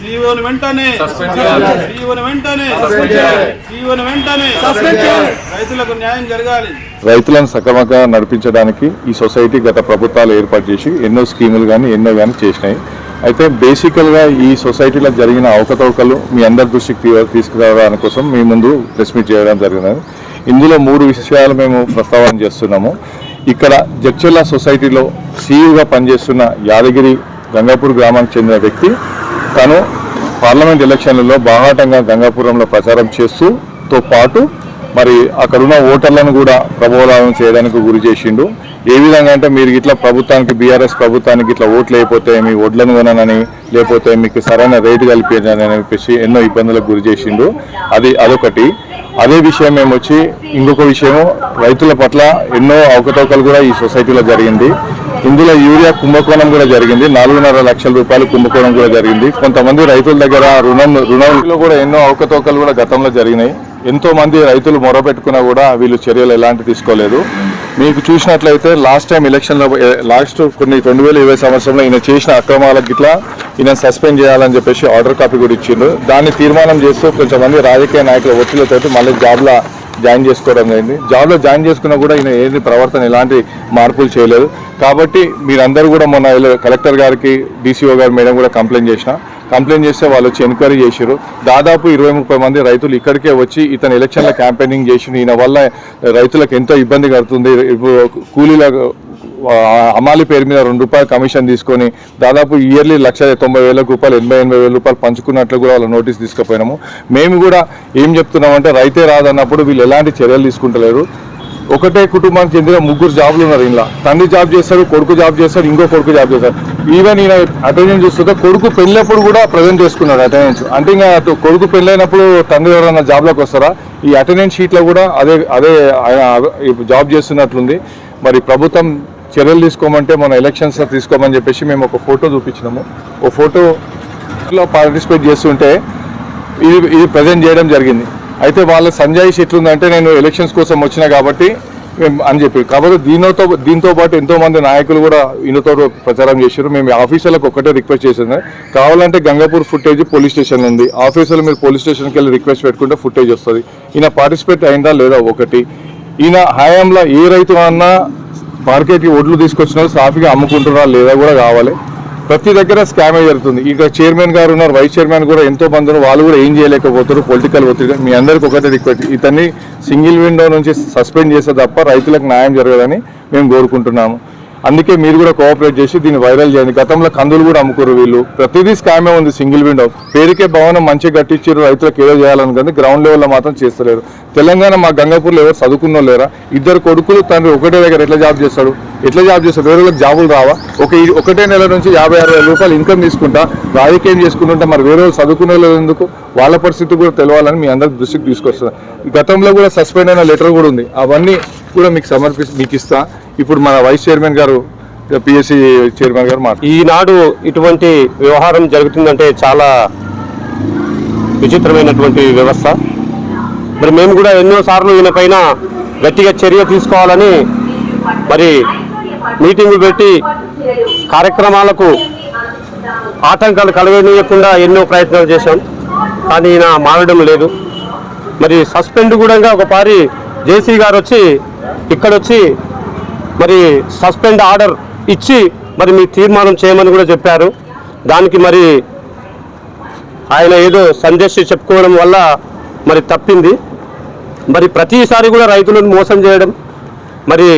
సీఓని వెంటనే. Suspend చేయాలి. సీఓని వెంటనే. Suspend చేయాలి. సీఓని వెంటనే. Suspend చేయాలి. రైతులకు న్యాయం జరగాలి. రైతులను సక్రమంగా నడిపించడానికి ఈ సొసైటీ గత ప్రభుత్వాలు ఏర్పాటు చేసి ఎన్నో స్కీములు కానీ ఎన్నో కానీ చేసినాయి. అయితే బేసికల్గా ఈ సొసైటీలో జరిగిన అవకతవకలు మీ అందరి దృష్టికి తీసుకురావడానికి కోసం మీ ముందు ప్రెస్ మీట్ చేయడం జరిగినది. ఇందులో మూడు విషయాలు మేము ప్రస్తావన చేస్తున్నాము. ఇక్కడ జడ్చెల్ల సొసైటీలో సీఈగా పనిచేస్తున్న యాదగిరి గంగాపూర్ గ్రామానికి చెందిన వ్యక్తి తను పార్లమెంట్ ఎలక్షన్లలో బాహాటంగా గంగాపురంలో ప్రచారం చేస్తూ తో పాటు మరి అక్కడున్న ఓటర్లను కూడా ప్రభావం చేయడానికి గురి చేసిండు. ఏ విధంగా అంటే మీరు ఇట్లా ప్రభుత్వానికి బీఆర్ఎస్ ప్రభుత్వానికి ఇట్లా ఓట్లు అయిపోతే మీ ఓట్లను కొనని లేకపోతే మీకు సరైన రేటు కలిపేదని చెప్పేసి ఎన్నో ఇబ్బందులకు గురి చేసిండు. అది అదొకటి. అదే విషయం మేము వచ్చి ఇంకొక విషయము రైతుల పట్ల ఎన్నో అవకతవకలు కూడా ఈ సొసైటీలో జరిగింది. ఇందులో యూరియా కుంభకోణం కూడా జరిగింది. నాలుగున్నర లక్షల రూపాయలు కుంభకోణం కూడా జరిగింది. కొంతమంది రైతుల దగ్గర రుణం రుణంలో కూడా ఎన్నో అవకతవకలు కూడా గతంలో జరిగినాయి. ఎంతోమంది రైతులు మొరపెట్టుకున్నా కూడా వీళ్ళు చర్యలు ఎలాంటి తీసుకోలేదు. మీకు చూసినట్లయితే లాస్ట్ టైం ఎలక్షన్లో లాస్ట్ కొన్ని రెండు వేల ఇరవై సంవత్సరంలో ఈయన చేసిన అక్రమాలకు గిట్ల ఈయన సస్పెండ్ చేయాలని చెప్పేసి ఆర్డర్ కాపీ కూడా ఇచ్చిండు. దాన్ని తీర్మానం చేస్తూ కొంతమంది రాజకీయ నాయకుల ఒత్తిడితో మళ్ళీ జాబ్లో జాయిన్ చేసుకోవడం జరిగింది. జాబ్లో జాయిన్ చేసుకున్నా కూడా ఈయన ఏది ప్రవర్తన ఎలాంటి మార్పులు చేయలేదు. కాబట్టి మీరందరూ కూడా మొన్న కలెక్టర్ గారికి డీసీఓ గారు మేడం కూడా కంప్లైంట్ చేసిన కంప్లైంట్ చేస్తే వాళ్ళు వచ్చి ఎంక్వైరీ చేశారు దాదాపు ఇరవై ముప్పై మంది రైతులు ఇక్కడికే వచ్చి ఇతను ఎలక్షన్ల క్యాంపెయినింగ్ చేసి ఈయన వల్ల రైతులకు ఎంతో ఇబ్బంది కడుతుంది ఇప్పుడు కూలీల అమాలి పేరు మీద రెండు రూపాయలు కమిషన్ తీసుకొని దాదాపు ఇయర్లీ లక్ష తొంభై వేల రూపాయలు ఎనభై ఎనభై వేల రూపాయలు పంచుకున్నట్లు కూడా వాళ్ళ నోటీస్ తీసుకుపోయినాము. మేము కూడా ఏం చెప్తున్నామంటే రైతే రాదన్నప్పుడు వీళ్ళు ఎలాంటి చర్యలు తీసుకుంటలేరు. ఒకటే కుటుంబానికి చెందిన ముగ్గురు జాబ్లు ఉన్నారు ఇంట్లో. తండ్రి జాబ్ చేస్తాడు కొడుకు జాబ్ చేస్తాడు ఇంకో కొడుకు జాబ్ చేస్తాడు. ఈవెన్ ఈయన అటెండెన్స్ చూస్తుంటే కొడుకు పెళ్ళినప్పుడు కూడా ప్రజెంట్ చేసుకున్నాడు అటెండెన్స్ అంటే ఇంకా కొడుకు పెళ్ళైనప్పుడు తండ్రి ఎవరైనా జాబ్లోకి వస్తారా? ఈ అటెండెన్స్ షీట్లో కూడా అదే అదే ఆయన జాబ్ చేస్తున్నట్లుంది. మరి ప్రభుత్వం చర్యలు తీసుకోమంటే మన ఎలక్షన్స్ తీసుకోమని చెప్పేసి మేము ఒక ఫోటో చూపించినాము. ఓ ఫోటోలో పార్టిసిపేట్ చేస్తుంటే ఇది ఇది ప్రజెంట్ చేయడం జరిగింది. అయితే వాళ్ళ సంజాయిషి ఎట్లుందంటే నేను ఎలక్షన్స్ కోసం వచ్చిన కాబట్టి మేము అని చెప్పి. కాబట్టి దీనితో దీంతో పాటు ఎంతో మంది నాయకులు కూడా ఈయనతో ప్రచారం చేశారు. మేము ఆఫీసర్లకు ఒక్కటే రిక్వెస్ట్ చేసింది. కావాలంటే గంగాపూర్ ఫుటేజ్ పోలీస్ స్టేషన్ ఉంది. ఆఫీసర్లు మీరు పోలీస్ స్టేషన్కి వెళ్ళి రిక్వెస్ట్ పెట్టుకుంటే ఫుటేజ్ వస్తుంది. ఈయన పార్టిసిపేట్ అయిందా లేదా ఒకటి. ఈయన హయాంలో ఏ రైతు అన్నా మార్కెట్కి ఒడ్లు తీసుకొచ్చిన సాఫీగా అమ్ముకుంటున్నారా లేదా కూడా కావాలి. ప్రతి దగ్గర స్కామే జరుగుతుంది ఇక చైర్మన్ గారు ఉన్నారు వైస్ చైర్మన్ కూడా ఎంతో మంది వాళ్ళు కూడా ఏం చేయలేకపోతారు పొలిటికల్ ఒత్తిడి. మీ అందరికి ఒకటే రిక్వెస్ట్. ఇతన్ని సింగిల్ విండో నుంచి సస్పెండ్ చేస్తే తప్ప రైతులకు న్యాయం జరగదని మేము కోరుకుంటున్నాము. అందుకే మీరు కూడా కోఆపరేట్ చేసి దీన్ని వైరల్ చేయండి. గతంలో కందులు కూడా అమ్ముకోరు వీళ్ళు. ప్రతిదీ స్కామే ఉంది సింగిల్ విండో. పేరుకే భవనం మంచిగా కట్టించారు రైతులకు ఏదో చేయాలనుకుంది. గ్రౌండ్ లెవెల్లో మాత్రం చేస్తలేరు. తెలంగాణ మా గంగాపూర్లో ఎవరు చదువుకున్నో లేరా? ఇద్దరు కొడుకులు తండ్రి ఒకటే దగ్గర ఎట్లా జాబ్ చేస్తాడు? ఎట్లా జాబ్ చేస్తారు వేరే వాళ్ళకి జాబులు రావా? ఒక ఒకటే నెల నుంచి యాభై అరవై రూపాయలు ఇన్కమ్ తీసుకుంటా రాజకీయం చేసుకుంటుంటే మరి వేరే వాళ్ళు చదువుకునే వాళ్ళు ఎందుకు? వాళ్ళ పరిస్థితి కూడా తెలవాలని మీ అందరికి దృష్టికి తీసుకొస్తాను గతంలో కూడా సస్పెండ్ అయిన లెటర్ కూడా ఉంది. అవన్నీ కూడా మీకు సమర్పి మీకు ఇస్తా. ఇప్పుడు మన వైస్ చైర్మన్ గారు పిఎస్సి చైర్మన్ గారు మాట్లాడు. ఈనాడు ఇటువంటి వ్యవహారం జరుగుతుందంటే చాలా విచిత్రమైనటువంటి వ్యవస్థ. మరి మేము కూడా ఎన్నోసార్లు ఈయన పైన గట్టిగా చర్య తీసుకోవాలని మరి మీటింగులు పెట్టి కార్యక్రమాలకు ఆటంకాలు కలగనీయకుండా ఎన్నో ప్రయత్నాలు చేశాం. కానీ ఈయన మారడం లేదు. మరి సస్పెండ్ కూడా ఒకసారి జేసీ గారు వచ్చి ఇక్కడొచ్చి మరి సస్పెండ్ ఆర్డర్ ఇచ్చి మరి మీ తీర్మానం చేయమని కూడా చెప్పారు. దానికి మరి ఆయన ఏదో సందేశం చెప్పుకోవడం వల్ల మరి తప్పింది. మరి ప్రతిసారి కూడా రైతులను మోసం చేయడం మరి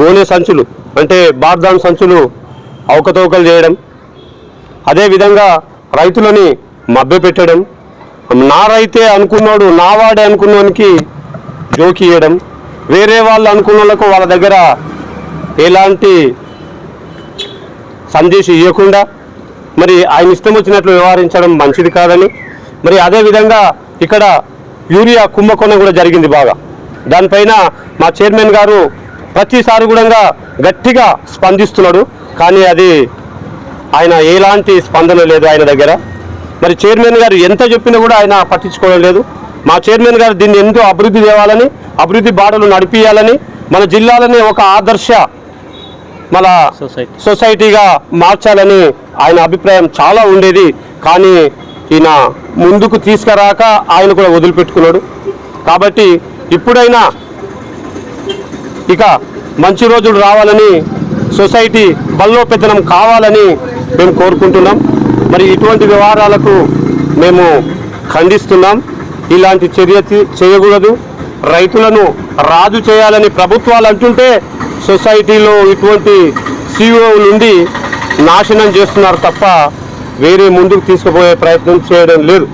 గోనె సంచులు అంటే బార్దాన్ సంచులు అవకతవకలు చేయడం అదేవిధంగా రైతులని మభ్యపెట్టడం నా రైతే అనుకున్నాడు నా వాడే అనుకున్నోనికి జోకి ఇవ్వడం వేరే వాళ్ళు అనుకున్న వాళ్ళకు వాళ్ళ దగ్గర ఎలాంటి సందేశం ఇవ్వకుండా మరి ఆయన ఇష్టం వచ్చినట్లు వ్యవహరించడం మంచిది కాదని మరి అదేవిధంగా ఇక్కడ యూరియా కుంభకోణం కూడా జరిగింది బాగా. దానిపైన మా చైర్మన్ గారు ప్రతిసారి కూడా గట్టిగా స్పందిస్తున్నాడు. కానీ అది ఆయన ఎలాంటి స్పందన లేదు ఆయన దగ్గర. మరి చైర్మన్ గారు ఎంత చెప్పినా కూడా ఆయన పట్టించుకోవడం లేదు. మా చైర్మన్ గారు దీన్ని ఎంతో అభివృద్ధి తేవాలని అభివృద్ధి బాటలు నడిపియాలని మన జిల్లాలని ఒక ఆదర్శ మన సొసైటీగా మార్చాలని ఆయన అభిప్రాయం చాలా ఉండేది. కానీ ఈయన ముందుకు తీసుకురాక ఆయన కూడా వదిలిపెట్టుకున్నాడు. కాబట్టి ఇప్పుడైనా ఇక మంచి రోజులు రావాలని సొసైటీ బలోపేతనం కావాలని మేము కోరుకుంటున్నాం. మరి ఇటువంటి వ్యవహారాలకు మేము ఖండిస్తున్నాం. ఇలాంటి చర్య చేయకూడదు. రైతులను రాజు చేయాలని ప్రభుత్వాలు అంటుంటే సొసైటీలో ఇటువంటి సిఇఓ నుండి నాశనం చేస్తున్నారు తప్ప వేరే ముందుకు తీసుకుపోయే ప్రయత్నం చేయడం లేదు.